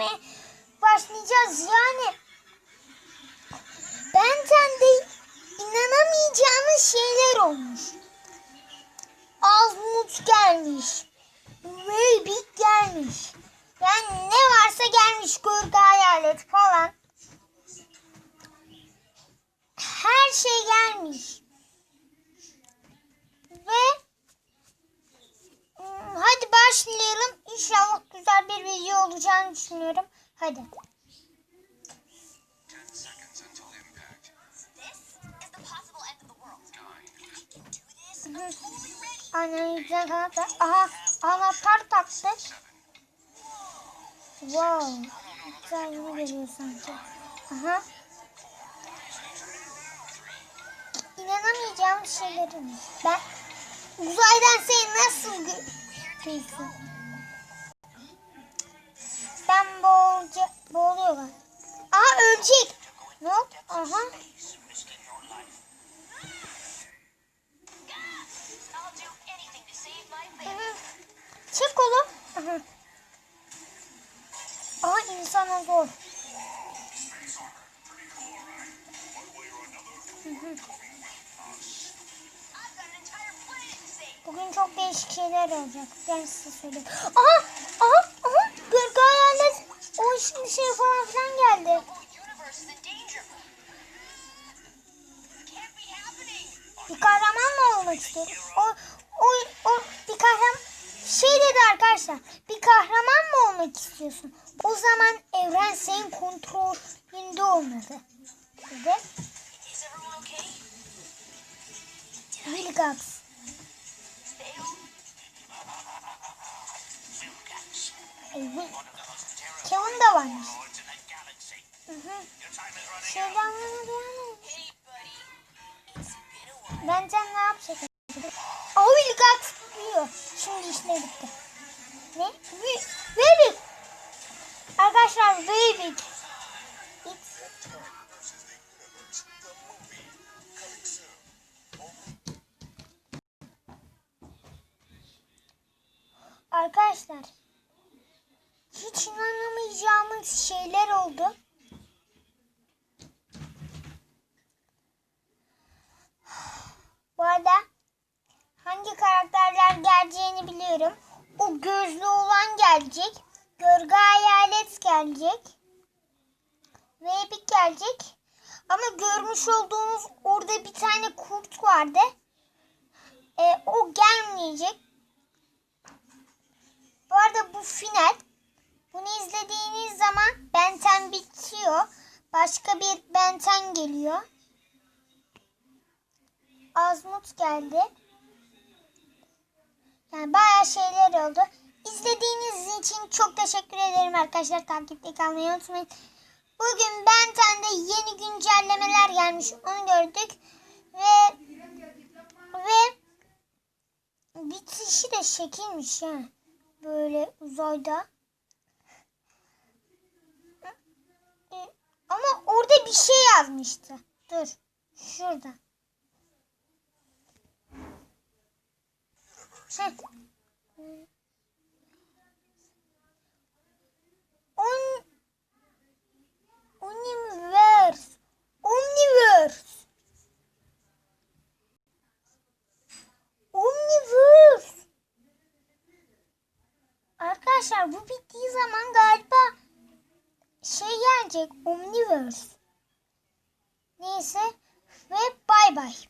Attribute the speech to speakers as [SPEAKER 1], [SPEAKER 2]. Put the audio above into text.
[SPEAKER 1] etmeye başlayacağız. Yani ben sende inanamayacağınız şeyler olmuş. Azmut gelmiş. Rubik gelmiş. Yani ne varsa gelmiş gölge hayalet falan. Her şey gelmiş. Ve hmm, hadi başlayalım. İnşallah güzel bir video olacağını düşünüyorum. Hadi.
[SPEAKER 2] 10 seconds until impact.
[SPEAKER 3] This is the possible end of the world.
[SPEAKER 2] Nine,
[SPEAKER 3] We can do this. I'm totally ready.
[SPEAKER 1] Anne güzel kanatlar. Aha anahtar taktı. Wow. Güzel gibi geliyor sanki. Aha. İnanamayacağım şeylerim. Ben uzaydan seni nasıl görüyorsun? Ben hı. Çek oğlum. Aha. Aha insana. Bugün çok değişik şeyler olacak. Ben size söyleyeyim. Aha! Aha! Aha! Gölge hayalet. O şimdi şey falan filan geldi.
[SPEAKER 3] The whole universe is in danger. This can't be happening.
[SPEAKER 1] Bir kahraman mı olmak istiyorum? O, o, o bir kahraman şey dedi arkadaşlar. Bir kahraman mı olmak istiyorsun? O zaman evren senin kontrolünde olmalı. Dedi.
[SPEAKER 3] Fail.
[SPEAKER 1] Evet. Kevin de varmış. Hı hı. Şeyden bana duyan Bence ne yapacak? O Wilgax biliyor. Şimdi işine bitti. Ne? Webbik. Arkadaşlar. It's... Arkadaşlar hiç inanamayacağımız şeyler oldu. Bu arada hangi karakterler geleceğini biliyorum. O gözlü olan gelecek. Gölge hayalet gelecek. Ve Epic gelecek. Ama görmüş olduğunuz orada bir tane kurt vardı. E, o gelmeyecek. Bu arada bu final. Bunu izlediğiniz zaman Benten bitiyor. Başka bir Benten geliyor. Azmut geldi. Yani bayağı şeyler oldu. İzlediğiniz için çok teşekkür ederim arkadaşlar. Takipte kalmayı unutmayın. Bugün Benten'de yeni güncellemeler gelmiş. Onu gördük. Ve ve bitişi de şekilmiş ha. Böyle uzayda. Ama orada bir şey yazmıştı. Dur. Şurada. Heh. On Universe. Omniverse. Omniverse. Arkadaşlar bu bittiği zaman galiba şey gelecek. Omniverse. Neyse ve bay bay.